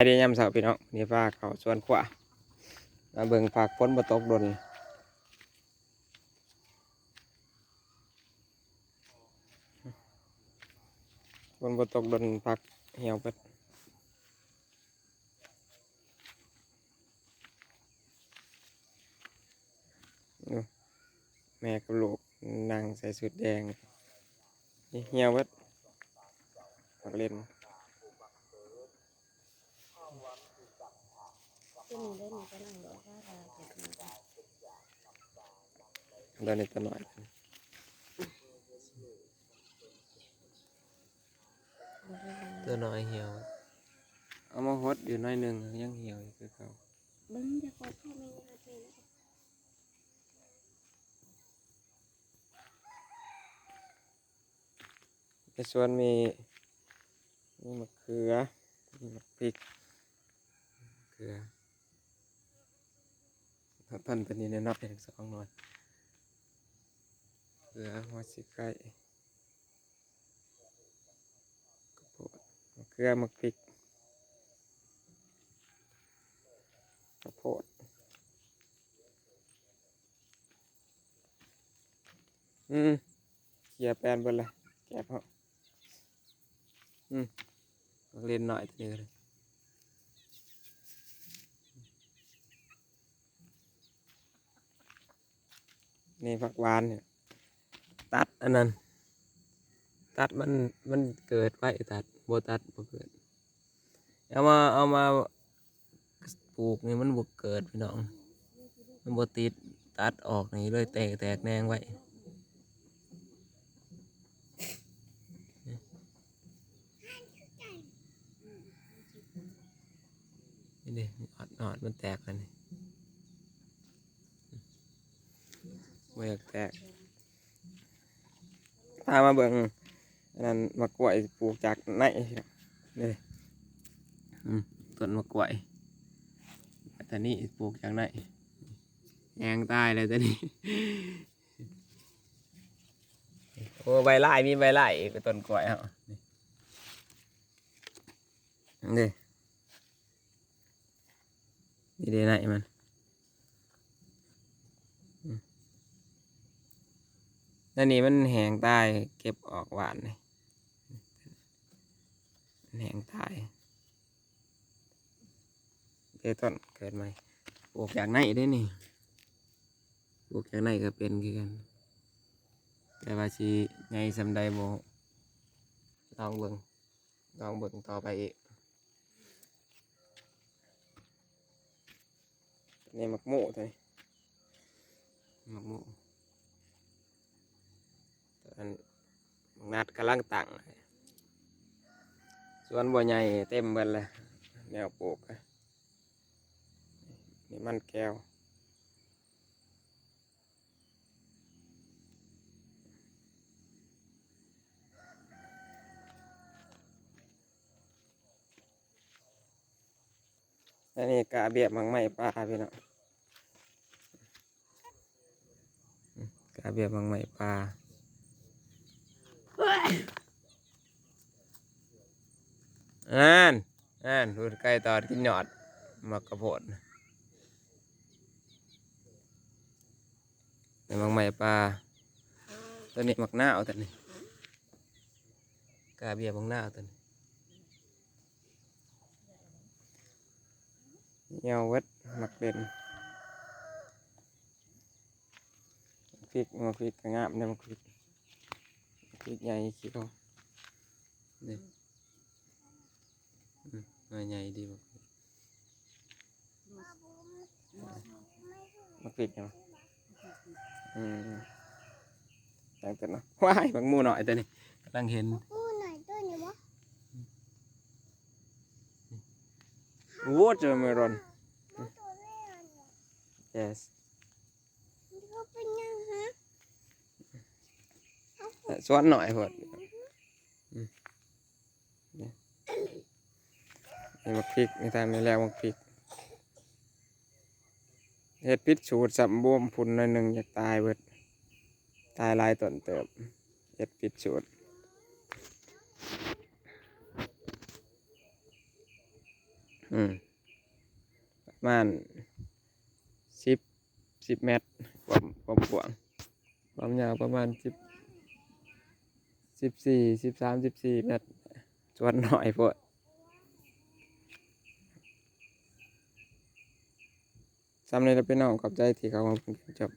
ไอเดียยามเสาร์พี่น้องนี่ฟ้าเขาส่วนขวามาเบิ่งฝากฝนบ่ตกดนฝนบ่ตกดนพักเหี่ยวเปิดแม่กับลูกนั่งใส่สุดแดงนี่เหี่ยวเปิดพักเล่น ที่นี่ได้หนูก็นั่งรอว่าเราเก็บเงินได้เดินในตัวหน่อยบ่ได้ว่าตัวน้อยเหี่ยว เอามาหดอยู่หน้อยหนึ่งยังเหี่ยวอยู่คือเขาเบิ้งจะขอพ่อแม่มาเจอนะในสวนมีมีมะเขือมีมะพริกมะเขือ ต้นตัวนี้เนี่ยนับเป็นสองหน่อยเขือหัวสิไก่กระโพดมะเขือมะพริกกระโพดอืมเขี่ยแปนเบนเลยแกะเพาะอืมเล่นหน่อยตัวนี้เลย นี่ผักหวานเนี่ย ตัดอันนั้น ตัดมันมันเกิดไว้ตัดโบตัดโบเกิด เอามาเอามาปลูกนี่มันบ่เกิดพี่น้อง มันบติดตัดออกนี่เลยแตกแตกแนงไว้นี่ดิออดออดมันแตกแล้วนี่ ไม่อยากแตกพามาเบิ่งนนั้นมะกล้วยปลูกจากไหนเนี่อืมต้นมะกล้วยแต่นี่ปลูกจากไหนแยงตายเลยแต่นี่โอ้ใบไล่มีใบไล่เป็นต้นกล้วยเหรอนี่นี่ได้ไหนมันอืม แล้วนี่มันแหงตายเก็บออกหวานเลยแหงตายเดต้นเกิดใหม่ปลูกจากไหนได้นี่ปลูกจากไหนก็เป็นคือกัน แต่ว่าชีไงสำใดโบลองเบิ่งลองเบิ่งต่อไปอีกนี่มักโม่ตัวนี้มักโม่ตอน นัดกำลังตั้งส่วนบัวใหญ่เต็มเบิดเลยแนวปลูกอะนี่มันแก้วอันนี้กาเบียบมังไม่ปลาพี่น้องกาเบียบมังไม่ปลา อ่านอ่านดูไก่ตอดกินหยอดมักกระโพดนี่มังไม่ปลาตัวนี้มักหน้าเอาตัวนี้กาเบียบมังหน้าเอาตัวนี้เหี่ยวเวัดมักเด่นพริกมาพริกกระงามเนี่ยมาพริก พริกใหญ่ขี้เขานี่อืมมาใหญ่ดีบ่มาพริกเนาะอืมตั้งแต่เนาะว้ายบางหมูหน่อยแต่นี่กำลังเห็นอู้หน่อยตัวนี้วะ watermelon ตัวแม่เนี่ย yes เขาเป็นยังฮะ สวนหน่อยพอดอืมนี่นี่มาพริกในทางนี้แล้วมาพริกเฮ็ดพิษสูตรสับบวมพุ่นหน่อยหนึ่งอยากตายเบิด ตายลายต้นเติบเฮ็ดพิษสูตรอืมประมาณสิบสิบเมตรความความกว้างความยาวประมาณสิบ สิบสี่สิบสามสิบสี่เมตรส่วนหน่อยพวกซ้ำในเราเป็นน้องขอบใจที่เขามาเป็นจบ